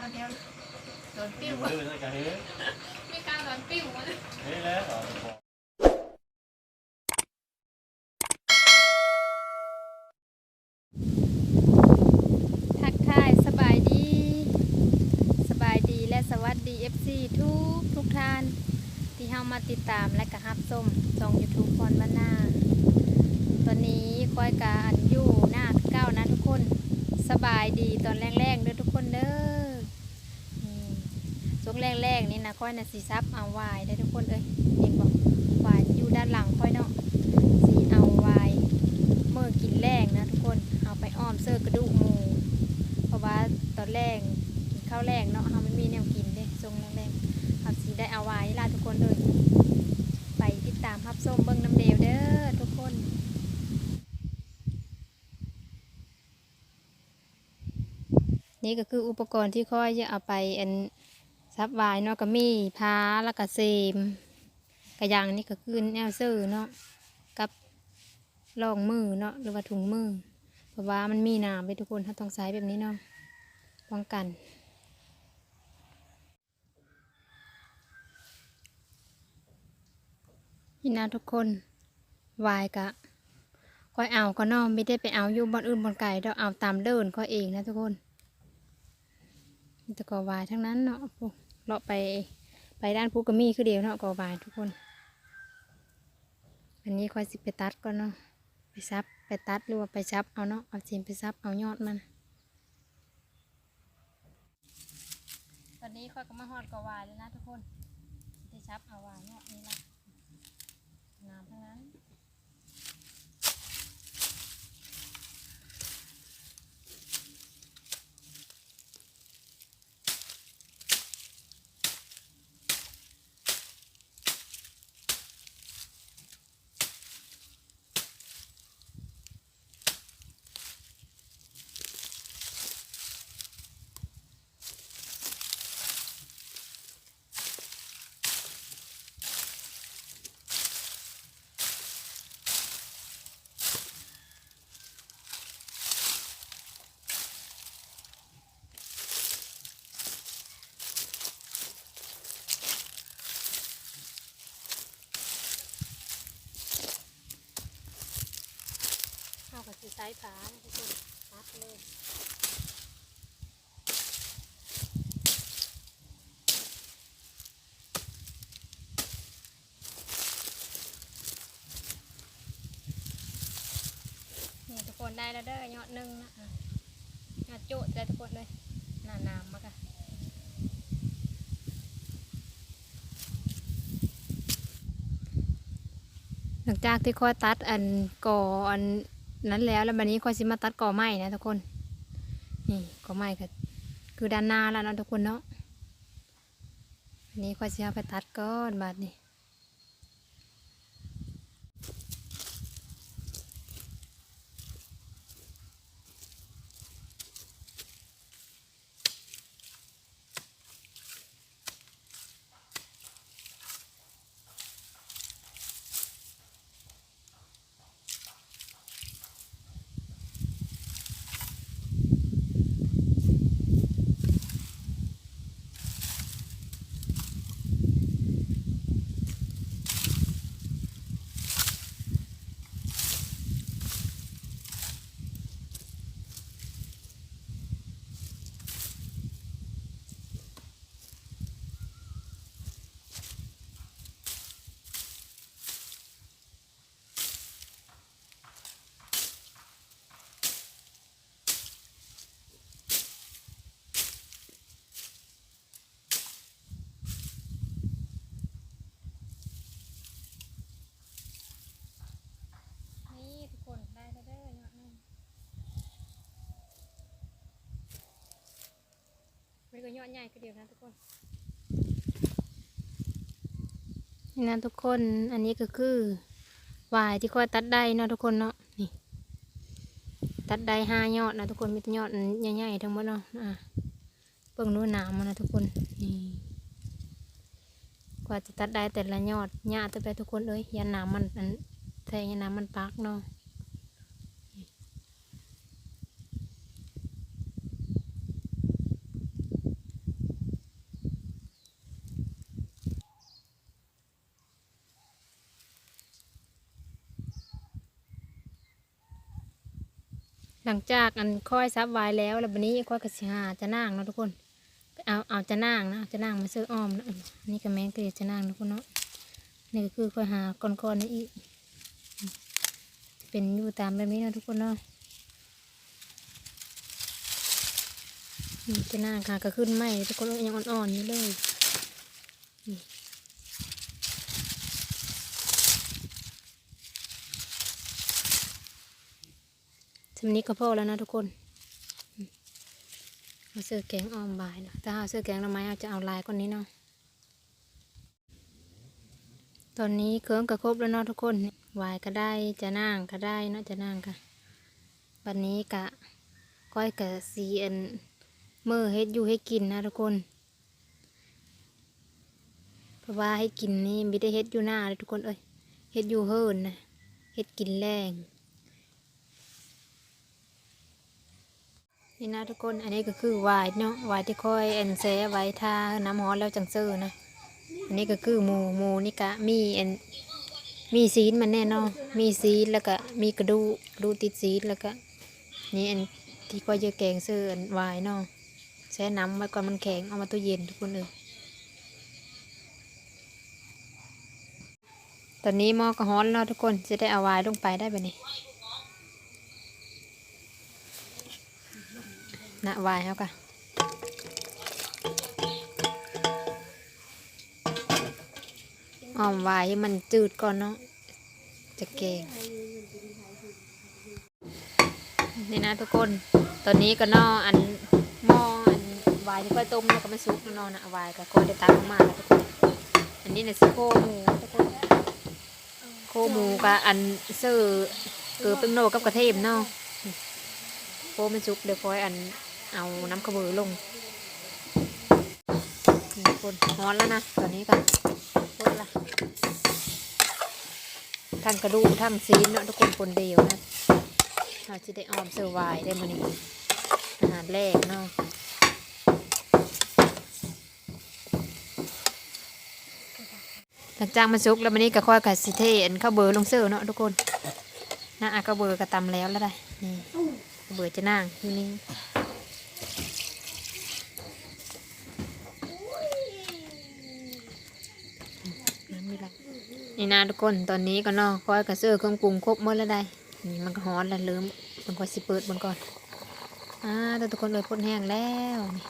นะเดียวโดนปิ้วมือใส่กระเฮ้ยไม่กล้าโดนปิ้วมันเฮ้ยแล้วเหรอทักทายสบายดี สบายดีและสวัสดี FC ทุกทุกท่าน ที่เข้ามาติดตามและกระฮับส้มช่องยูทูบพรมานาตอนนี้คอยการอยู่หน้าเก้านะทุกคน สบายดีตอนแรกๆเด้อทุกคนเด้อนี่ ช่วงแรกๆนี่นะค่อยนะสีซับเอาวายได้ทุกคนเอ้ยเองบอกวายอยู่ด้านหลังค่อยเนาะสีเอาวายเมื่อกินแรงนะทุกคนเอาไปอ้อมเสื้อกระดูกหมูเพราะว่าตอนแรกกินข้าวแรกเนาะเราไม่มีแนวกินเด้ทรงแรกๆครับสีได้เอาไว้ลาทุกคนเลยไปติดตามรับส้มเบิ้งน้ำเดวเด้อทุกคนนี่ก็คืออุปกรณ์ที่ค่อยจะเอาไปอัน ซับวายเนาะก็มีพาแล้วก็เซมกระยางนี่ก็คือแนวซอร์เนาะกับรองมือเนาะหรือว่าถุงมือ เพราะว่ามันมีน้ำไปทุกคนถ้าต้องใช้แบบนี้เนาะป้องกันนี่นะทุกคนวายกะคอยเอาก็นอไม่ได้ไปเอาอยู่บอนอื่นบอนไก่เราเอาตามเดินค่อยเองนะทุกคนแต่กอวายทั้งนั้นเนาะพวก เลาะไปไปด้านภูกระมีคือเดียวเนาะกอวายทุกคน อันนี้ค่อยสิไปตัดก่อนเนาะไปซับไปตัดหรือว่าไปซับเอาเนาะเอาจีนไปซับเอายอดมัน ตอนนี้ค่อยก็มาฮอดกวายแล้วนะทุกคนไปซับเอาวายเนาะนี่ละงามทั้งนั้น ผาทุกคนตัดเลยนี่ทุกคนได้แล้วเด้อยอดหนึ่งนะยอดโจดได้ทุกคนเลยหน้าน้ำมากอะหลังจากที่ค่อยตัดอันก่ออัน นั้นแล้วแล้วบันนี้ค่อยสิมาตัดก่อไม้นะทุกคน นี่ก่อไม้ก็คือด้านหน้าแล้วนะทุกคนเนาะวันนี้ค่อยสิเอาไปตัดก้อนบาดนี้นี่ ก็ยอดใหญ่ก็เดียวนะทุกคนนี่นะทุกคนอันนี้ก็คือวายที่ค่อยตัดได้เนาะทุกคนเนาะนี่ ตัดได้ห้ายอดนะทุกคนมีแต่ยอดใหญ่ๆทั้งหมดเนาะอะเบิ่งดูหนามมันนะทุกคนนี่กว่าจะตัดได้แต่ละยอดหญ้าตัวไปทุกคนเอ้ยยันหนามมันอันแทงยันหนามมันปักเนาะ หลังจากอันค่อยซับไว้แล้วแล้วบันนี้ค่อยกระสิหาจะนั่งเนาะทุกคนเอาเอาจะนั่งนะจะนั่งมาซื้ออ้อมนะนนี้ก็แม่งก็จะนั่งทุกคนเนาะนี่ก็คือค่อยหาก้อนๆนี่อีกเป็นอยู่ตามแบบนี้นะทุกคนเนาะจะนั่งค่ะก็ขึ้นไหมทุกคนเอ้ยยังอ่อนๆอยู่เลย สำนี้ก็พอแล้วนะทุกคนเอาเสื้อแกงอ้อมบายนะถ้าเอาเสื้อแกงทำไมเอาจะเอาลายก้อนนี้เนาะตอนนี้เครื่องก็ครบแล้วเนาะทุกคนวายก็ได้จะนั่งก็ได้เนาะจะนั่งค่ะวันนี้กะก้อยกะสีอันมือเฮ็ดอยู่ให้กินนะทุกคนเพราะว่าให้กินนี่ไม่ได้เฮ็ดอยู่หน้าเลยทุกคนเอ้ยเฮ็ดอยู่เฮิร์นนะเฮ็ดกินแรง นี่นะทุกคนอันนี้ก็คือวายเนาะวายที่ค่อยแอนแซไว้ทาน้ำฮอนแล้วจังเซอร์นะอันนี้ก็คือหมูหมูนี่กะมีแอนมีซีนมันแน่เนอนมีซีนแล้วก็มีกระดูกระดูติดซีนแล้วก็นี่อันที่ค่อยเยอะแกงเสื้ออันวายเนาะแช่น้ำไว้ก่อนมันแข็งเอามาตู้เย็นทุกคนเลยตอนนี้หม้อก็ฮ้อนแล้วทุกคนจะได้เอาวายลงไปได้แบบนี้ นะวายเขากะอ้อมไว้ให้มันจืดก่อนเนาะจะแกงนี่นะทุกคนตอนนี้ก็นออันหม้ออันวายที่ค่อยต้มแล้วก็มันซุกแล้วเนอนนะวายก็ค่อยได้ตักออกมาแล้วทุกคนอันนี้เนี่ยสโคหมูทุกคนโคหมูกับอันเสื้อเกลือเป็นโนกับกระเทียมเนาะโคมันซุกเดี๋ยวค่อยอัน เอาน้ำกระเบือลงนี่ทุกคนร้อนแล้วนะตอนนี้ก็คนละทั้งกระดูกทั้งซีนเนาะทุกคนคนเดียวนะเราจะได้ออมเซอร์ไวได้มานี่อาหารแรกเนาะหลังจากมันสุกแล้วมันนี้ก็ค่อยกับสิเทอันข้าวเบอร์ลงเซอร์เนาะทุกคนนะอะข้าวเบอร์ก็ตำแล้วแล้วได้นี่ข้าวเบอร์จะนั่งอยู่นี่ำมีไร นี่นะทุกคนตอนนี้ก็นอกคอยกระเสื้อเครื่องปรุงครบหมดแล้วได้นี่มันก็ฮ้อนแล้วเริ่มมันก็สิเปิดมันก่อนอ่าแต่ทุกคนเลยพ่นแห้งแล้วนี่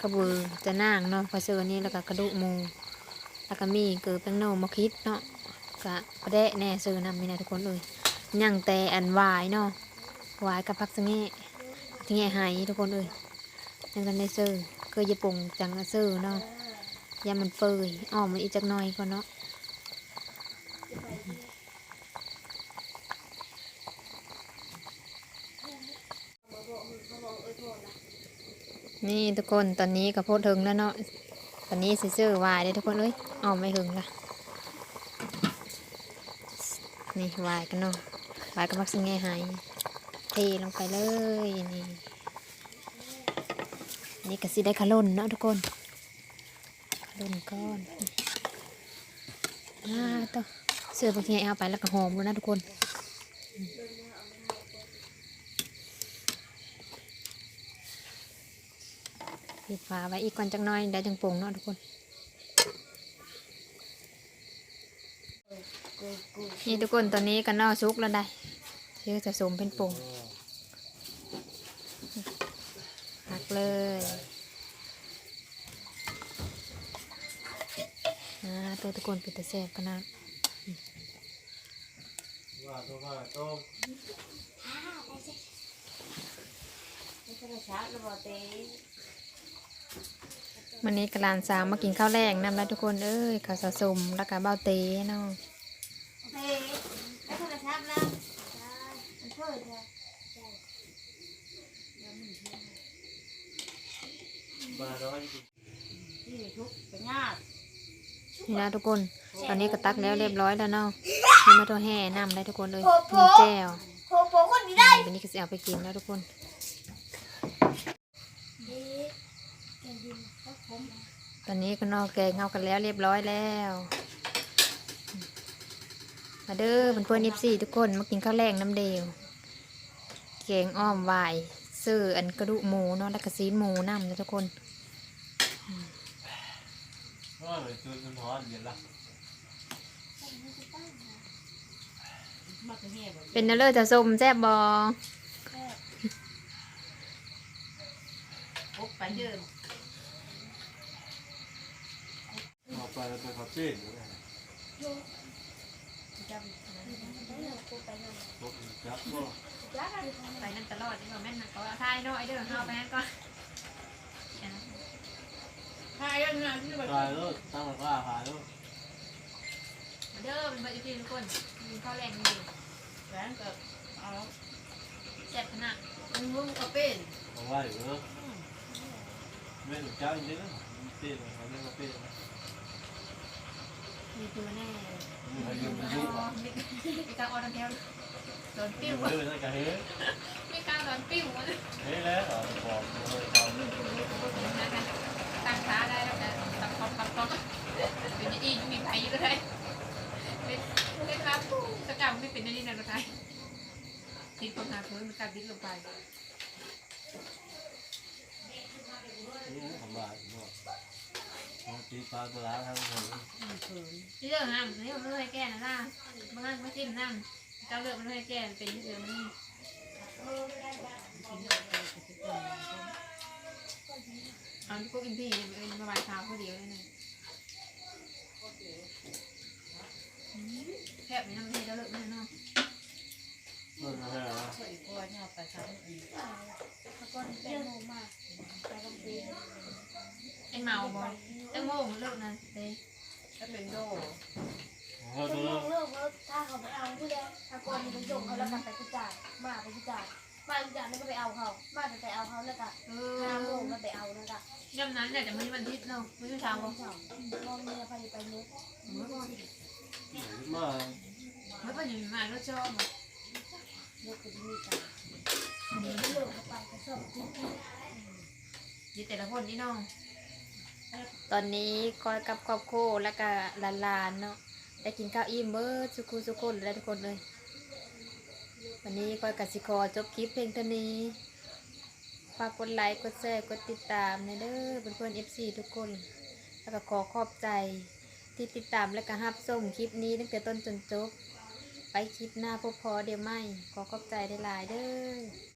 กระบือจะนางเนาะกระเสื้อนี้แล้วก็กระดูกมูแล้วก็มีเกลือแป้งโนมะคิดเนาะกะกระแดะแน่เสื้อนำนี่นะทุกคนเลยย่างแต่อันวายเนาะวายกับพักสะแง่สะแง่หายทุกคนเลยยังกันในเสื้อเคยจะปรุงจังเสื้อเนาะ ยามันเปื่อยออกมาอีกจักหน่อยก่อนเนาะนี่ทุกคนตอนนี้กระโพดถึงแล้วเนาะตอนนี้ซื้อวายเลยทุกคนเอ้ยออกไม่ถึงละนี่วายกันเนาะวายก็มักสิงแง่หายเทลงไปเลยนี่นี่ก็สิได้ขลุ่นเนาะทุกคน ลุ่นก้อนอ่าต่อเสื้อบางทีเอาไปแล้วก็หอมเลยนะทุกคนปิดฝาไว้อีกก่อนจังน้อยเดี๋ยวจังปงเนาะทุกคน นี่ทุกคนตอนนี้กันนอกซุกแล้วได้เชื่อจะสมเป็นปงหักเลย อ่าตัวตะโกนเป็นตะแสบกันนะว่าตัวว่าต้มวันนี้กลานสาวมากินข้าวแรงนำแล้วทุกคนเอ้ยข้าวสะสมแล้วก็เบ้าเตเนาะเฮ้ยไอ้โทรศัพท์แล้วมันเปิดเลยมาร้อยนี่ทุกเป็นญาติ นี่นะทุกคน ตอนนี้ก็ตักแล้วเรียบร้อยแล้วเนาะมีมาตัวแห่นำได้ทุกคนเลยมีแจ่วโหโปคนนี้ได้วันนี้ก็จะเอาไปกินแล้วทุกคนตอนนี้ก็นอกแกงเอากันแล้วเรียบร้อยแล้ว มาเด้อเพื่อนๆ FC ทุกคนมากินข้าวแรงน้ำเดียวแกงอ้อมวายซื้ออันกระดูกหมูเนาะแล้วก็ซีนหมูน้ำนะทุกคน ว่าเลยจุดมันร้อนเย็นละมักจะแห่แบบเป็นเนอเลอร์จะส้มแซ่บบอปุ๊บไปเดิมออกไปแล้วไปขับเส้นอยู่นะจำได้เลยปุ๊บไปเลยตกจับก็ไปนั่นตลอดนี่ว่าแม่นนะก็ทายน้อยเด้อเข้าไปนั่นก่อน ใช่ยังไงที่แบบตายแล้วตั้งราคาขายแล้วมาเด้อเป็นเบอร์ FC ทุกคนกินข้าวแรงน้ำเดียวแหวนกับเอาแซ่บขนาดลุงก็เป็นเอาไว้อยู่เนอะไม่ถูกจ้าจริงๆนะเต้นเขาเรียกว่าเต้นนะมีตัวแน่มีใครยืมมันอ๋ยุ่งอมีมีการออนแถวโดนยืปิ้วมเลยนะกะเฮ้มีการโดนปิ้วมาเฮ้แล้วเหรอบอกเลยเขา ตั้งขาได้แล้วนะตับคอมตับคอมเป็นอีกมีไผ่ก็ได้เป็นเป็นครับสกัดไม่เป็นนี่นะก็ได้ติดปัญหาพื้นมันกัดดิ้นลงไปทำบาปเนาะตีปลาตัวละทั้งหมดที่เรื่องน้ำนี่มันไม่ให้แก้นะล่ะบางอันไม่จิ้มน้ำเจ้าเลือกมันไม่ให้แก้เป็นที่เดิมนี่ อาที่พวกอินพี่เป็นมาบายเท้าเขาเดียวเลยนะแคบมีน้ำให้เจ้าเลือกไม่เนาะนั่นนะฮะสวยกว่าเนี่ยไปทำอีกก่อนแตงโมมาไปลงปีไอ้เมาบอลไอโม่เลิกนะเต้ถ้าเป็นโดเขาแตตังเลิกแล้วถ้าเขาไปเอาที่แล้วถ้าก่อนไปส่งเขาแล้วกลับไปกุจ่ายมาไปกุจ่าย มากุจายแล้วก็ไปเอาเขามาไปเอาเขาแล้วก็เอห้าโมองมาไปเอาแล้วก็ย่ำนั้นอยากจะไม่วันทิศเนาะไม่ใช่เช้าเอาบ่เขามองเมียไปไปมุกเมื่อก่อนมาเมื่อก่อนอยู่มารถชอบอะมุกก็มีกันเดี๋ยวเลิกเขาไปก็ชอบกินดีแต่ละคนนี่น้องตอนนี้คอยกับครอบครัวแล้วก็หลานๆเนาะได้กินข้าวอิ่มเบิดสุกุสุคนแล้วทุกคนเลย วันนี้คอยกัสิคอจบคลิปเพลงเท่านี้ฝากกดไลค์กดแชร์กดติดตามในเด้อเพื่อนๆ FC ทุกคน แล้วก็ขอขอบใจที่ติดตามและก็ฮับส่งคลิปนี้ตั้งแต่ต้นจนจบ ไปคลิปหน้าพบพอเดี๋ยวไม่ขอขอบใจได้หลายเด้อ